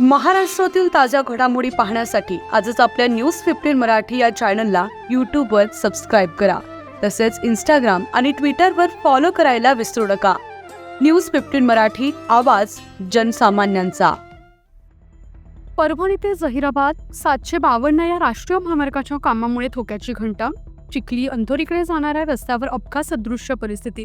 महाराष्ट्रातील ताज्या घडामोडी पाहण्यासाठी आजच आपल्या न्यूज फिफ्टीन मराठी या चॅनलला यूट्यूबवर सबस्क्राईब करा. तसेच इंस्टाग्राम आणि ट्विटरवर फॉलो करायला विसरू नका. न्यूज फिफ्टीन मराठी आवाज जनसामान्यांचा. परभणी ते जहिराबाद सातशे बावन्न या राष्ट्रीय महामार्गाच्या कामामुळे धोक्याची घंटा चिखली अंधोरीकडे जाणाऱ्या रस्त्यावर अपघात सदृश्य परिस्थिती.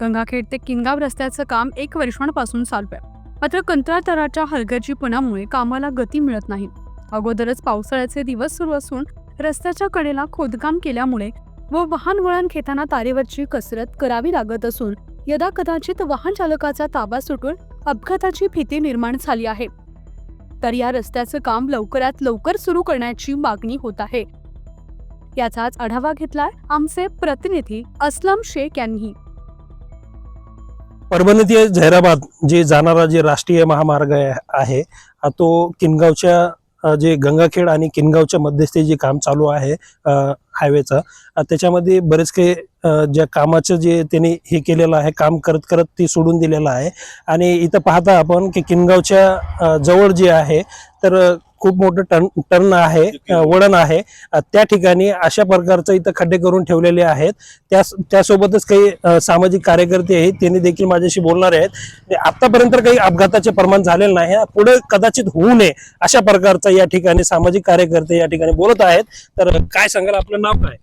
गंगाखेड ते किनगाव रस्त्याचं काम एक वर्षांपासून चालू आहे. मात्र कंत्राटदाराच्या हलगर्जीपणामुळे कामाला गती मिळत नाही. अगोदरच पावसाळ्याचे दिवस सुरू असून रस्त्याच्या कडेला खोदकाम केल्यामुळे व वाहन वळण घेताना तारेवरची कसरत करावी लागत असून यदा कदाचित वाहन चालकाचा ताबा सुटून अपघाताची भीती निर्माण झाली आहे. तर या रस्त्याचं काम लवकरात लवकर सुरू करण्याची मागणी होत आहे. याचाच आढावा घेतलाय आमचे प्रतिनिधी अस्लम शेख यांनी. परभणी ते झैराबाद जे जाणारा जे राष्ट्रीय महामार्ग आहे- आहे हा तो किनगावच्या जे गंगाखेड आणि किनगावच्या मध्यस्थी जे काम चालू आहे हायवेचं त्याच्यामध्ये बरेच काही ज्या कामाचं जे त्यांनी हे केलेलं आहे काम करत करत ते सोडून दिलेलं आहे. आणि इथं पाहता आपण की किनगावच्या जवळ जे आहे तर खूप मोठं टर्न टर्न आहे वळण आहे. त्या ठिकाणी अशा प्रकारचं इथं खड्डे करून ठेवलेले आहेत. त्या त्यासोबतच काही सामाजिक कार्यकर्ते आहेत त्यांनी देखील माझ्याशी बोलणार आहेत. आणि आतापर्यंत काही अपघाताचे प्रमाण झालेलं नाही पुढे कदाचित होऊ नये अशा प्रकारचा या ठिकाणी सामाजिक कार्यकर्ते या ठिकाणी बोलत आहेत. तर काय सांगाल आपलं नाव काय?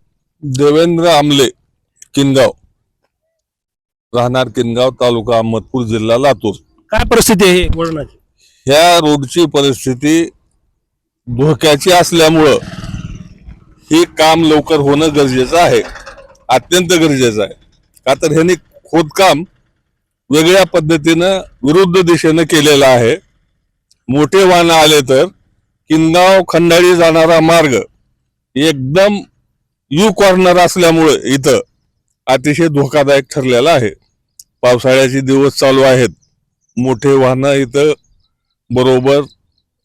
देवेंद्र आमले किनगाव. राहणार किनगाव तालुका अहमदपूर जिल्हा लातूर. काय परिस्थिती आहे वळणाची? ह्या रोडची परिस्थिती धोक्याची असल्यामुळं हे काम लवकर होणं गरजेचं आहे. अत्यंत गरजेचं आहे. का तर ह्यांनी खोदकाम वेगळ्या पद्धतीनं विरुद्ध दिशेनं केलेलं आहे. मोठे वाहनं आले तर किनगाव खंडाळी जाणारा मार्ग एकदम यू कॉर्नर असल्यामुळे इथं अतिशय धोकादायक ठरलेला आहे. पावसाळ्याचे दिवस चालू आहेत. मोठे वाहनं इथं बरोबर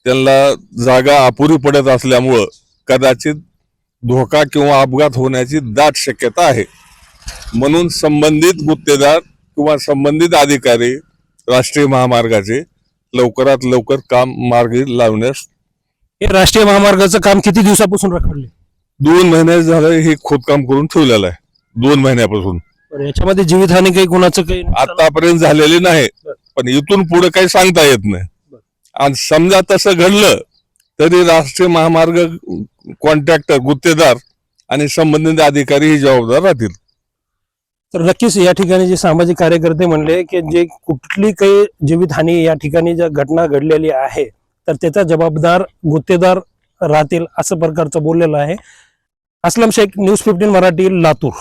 त्यांना जागा अपुरी पडत असल्यामुळं कदाचित धोका किंवा अपघात होण्याची दाट शक्यता आहे. म्हणून संबंधित गुत्तेदार किंवा संबंधित अधिकारी राष्ट्रीय महामार्गाचे लवकरात लवकर काम मार्गी लावण्यास हे राष्ट्रीय महामार्गाचं काम किती दिवसापासून रखडले दोन महिने झालं हे खोदकाम करून ठेवलेलं आहे. दोन महिन्यापासून. याच्यामध्ये जीवितहानी काही कोणाचं काही आतापर्यंत झालेली नाही पण इथून पुढे काही सांगता येत नाही. आणि समजा तसं घडलं तरी राष्ट्रीय महामार्ग कॉन्ट्रॅक्टर गुत्तेदार आणि संबंधित अधिकारी ही जबाबदार राहतील. तर नक्कीच या ठिकाणी जे सामाजिक कार्यकर्ते म्हणले की जे कुठली काही जीवितहानी या ठिकाणी ज्या घटना घडलेली आहे तर त्याचा जबाबदार गुत्तेदार राहतील असं प्रकारचं बोललेलं आहे. Aslam Shaikh news fifteen Marathi Latur.